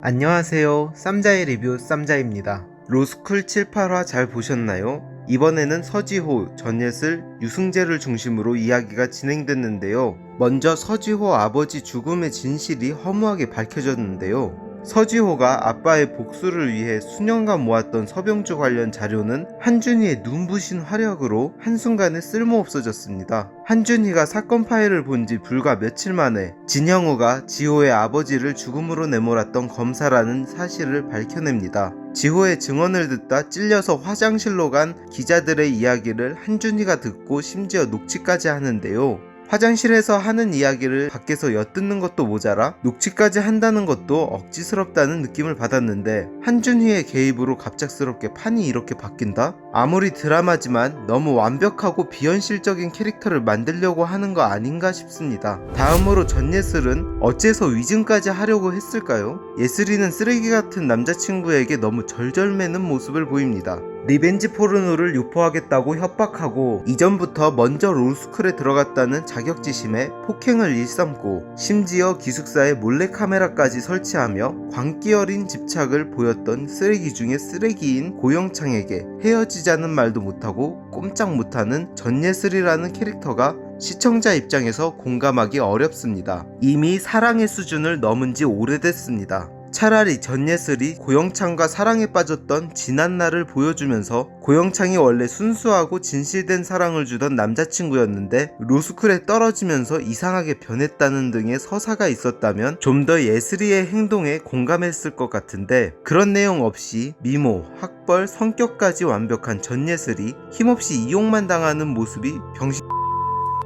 안녕하세요. 쌈자의 리뷰 쌈자입니다. 로스쿨 7, 8화 잘 보셨나요? 이번에는 서지호, 전예슬, 유승재를 중심으로 이야기가 진행됐는데요. 먼저 서지호 아버지 죽음의 진실이 허무하게 밝혀졌는데요. 서지호가 아빠의 복수를 위해 수년간 모았던 서병주 관련 자료는 한준희의 눈부신 화력으로 한순간에 쓸모없어졌습니다. 한준희가 사건 파일을 본 지 불과 며칠 만에 진형우가 지호의 아버지를 죽음으로 내몰았던 검사라는 사실을 밝혀냅니다. 지호의 증언을 듣다 찔려서 화장실로 간 기자들의 이야기를 한준희가 듣고 심지어 녹취까지 하는데요. 화장실에서 하는 이야기를 밖에서 엿듣는 것도 모자라 녹취까지 한다는 것도 억지스럽다는 느낌을 받았는데 한준희의 개입으로 갑작스럽게 판이 이렇게 바뀐다? 아무리 드라마지만 너무 완벽하고 비현실적인 캐릭터를 만들려고 하는 거 아닌가 싶습니다. 다음으로 전예슬은 어째서 위증까지 하려고 했을까요? 예슬이는 쓰레기 같은 남자친구에게 너무 절절매는 모습을 보입니다. 리벤지 포르노를 유포하겠다고 협박하고 이전부터 먼저 롤스쿨에 들어갔다는 자격지심에 폭행을 일삼고 심지어 기숙사에 몰래카메라까지 설치하며 광기 어린 집착을 보였던 쓰레기 중에 쓰레기인 고영창에게 헤어지 자는 말도 못하고 꼼짝 못하는 전예슬이라는 캐릭터가 시청자 입장에서 공감하기 어렵습니다. 이미 사랑의 수준을 넘은 지 오래됐습니다. 차라리 전예슬이 고영창과 사랑에 빠졌던 지난 날을 보여주면서 고영창이 원래 순수하고 진실된 사랑을 주던 남자친구였는데 로스쿨에 떨어지면서 이상하게 변했다는 등의 서사가 있었다면 좀 더 예슬이의 행동에 공감했을 것 같은데 그런 내용 없이 미모, 학벌, 성격까지 완벽한 전예슬이 힘없이 이용만 당하는 모습이 병신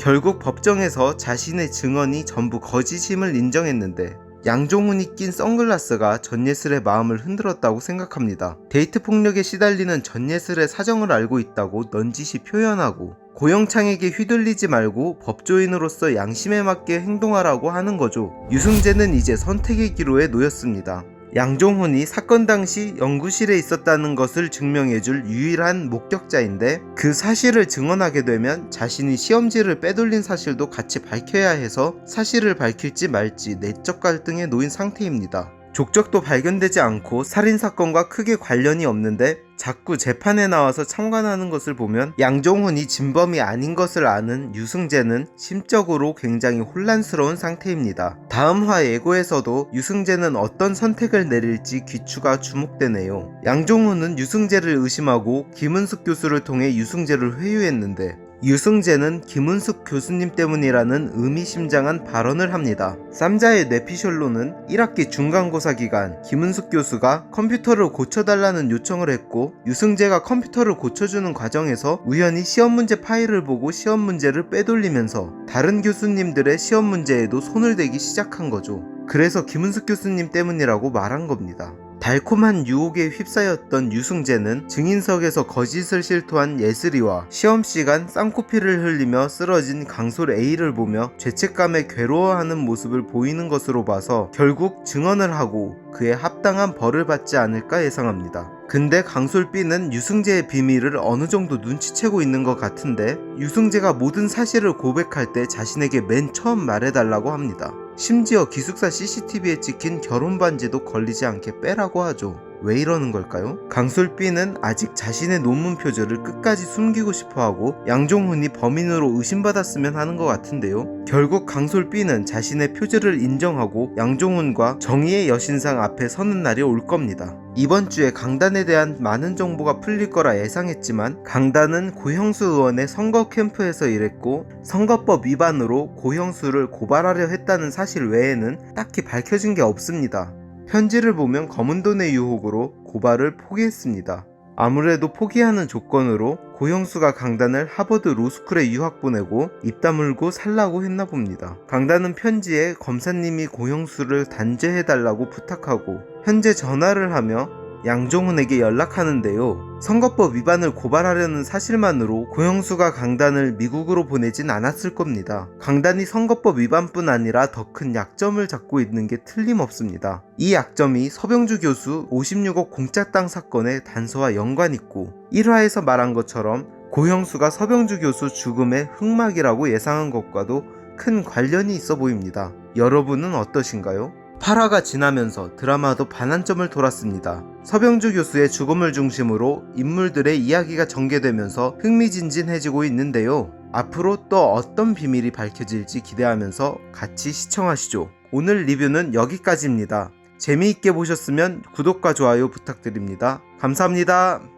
결국 법정에서 자신의 증언이 전부 거짓임을 인정했는데 양종훈이 낀 선글라스가 전예슬의 마음을 흔들었다고 생각합니다. 데이트 폭력에 시달리는 전예슬의 사정을 알고 있다고 넌지시 표현하고 고영창에게 휘둘리지 말고 법조인으로서 양심에 맞게 행동하라고 하는 거죠. 유승재는 이제 선택의 기로에 놓였습니다. 양종훈이 사건 당시 연구실에 있었다는 것을 증명해줄 유일한 목격자인데 그 사실을 증언하게 되면 자신이 시험지를 빼돌린 사실도 같이 밝혀야 해서 사실을 밝힐지 말지 내적 갈등에 놓인 상태입니다. 족적도 발견되지 않고 살인사건과 크게 관련이 없는데 자꾸 재판에 나와서 참관하는 것을 보면 양종훈이 진범이 아닌 것을 아는 유승재는 심적으로 굉장히 혼란스러운 상태입니다. 다음 화 예고에서도 유승재는 어떤 선택을 내릴지 귀추가 주목되네요. 양종훈은 유승재를 의심하고 김은숙 교수를 통해 유승재를 회유했는데 유승재는 김은숙 교수님 때문이라는 의미심장한 발언을 합니다. 쌈자의 뇌피셜로는 1학기 중간고사 기간 김은숙 교수가 컴퓨터를 고쳐달라는 요청을 했고 유승재가 컴퓨터를 고쳐주는 과정에서 우연히 시험 문제 파일을 보고 시험 문제를 빼돌리면서 다른 교수님들의 시험 문제에도 손을 대기 시작한 거죠. 그래서 김은숙 교수님 때문이라고 말한 겁니다. 달콤한 유혹에 휩싸였던 유승재는 증인석에서 거짓을 실토한 예슬이와 시험 시간 쌍코피를 흘리며 쓰러진 강솔 A를 보며 죄책감에 괴로워하는 모습을 보이는 것으로 봐서 결국 증언을 하고 그에 합당한 벌을 받지 않을까 예상합니다. 근데 강솔 B는 유승재의 비밀을 어느 정도 눈치채고 있는 것 같은데 유승재가 모든 사실을 고백할 때 자신에게 맨 처음 말해달라고 합니다. 심지어 기숙사 CCTV에 찍힌 결혼 반지도 걸리지 않게 빼라고 하죠. 왜 이러는 걸까요? 강솔 B는 아직 자신의 논문 표절을 끝까지 숨기고 싶어 하고 양종훈이 범인으로 의심받았으면 하는 것 같은데요. 결국 강솔 B는 자신의 표절을 인정하고 양종훈과 정의의 여신상 앞에 서는 날이 올 겁니다. 이번 주에 강단에 대한 많은 정보가 풀릴 거라 예상했지만 강단은 고형수 의원의 선거 캠프에서 일했고 선거법 위반으로 고형수를 고발하려 했다는 사실 외에는 딱히 밝혀진 게 없습니다. 편지를 보면 검은 돈의 유혹으로 고발을 포기했습니다. 아무래도 포기하는 조건으로 고형수가 강단을 하버드 로스쿨에 유학 보내고 입 다물고 살라고 했나 봅니다. 강단은 편지에 검사님이 고형수를 단죄해달라고 부탁하고 현재 전화를 하며 양종훈에게 연락하는데요. 선거법 위반을 고발하려는 사실만으로 고형수가 강단을 미국으로 보내진 않았을 겁니다. 강단이 선거법 위반뿐 아니라 더 큰 약점을 잡고 있는 게 틀림없습니다. 이 약점이 서병주 교수 56억 공짜 땅 사건의 단서와 연관 있고 1화에서 말한 것처럼 고형수가 서병주 교수 죽음의 흑막이라고 예상한 것과도 큰 관련이 있어 보입니다. 여러분은 어떠신가요? 8화가 지나면서 드라마도 반환점을 돌았습니다. 서병주 교수의 죽음을 중심으로 인물들의 이야기가 전개되면서 흥미진진해지고 있는데요. 앞으로 또 어떤 비밀이 밝혀질지 기대하면서 같이 시청하시죠. 오늘 리뷰는 여기까지입니다. 재미있게 보셨으면 구독과 좋아요 부탁드립니다. 감사합니다.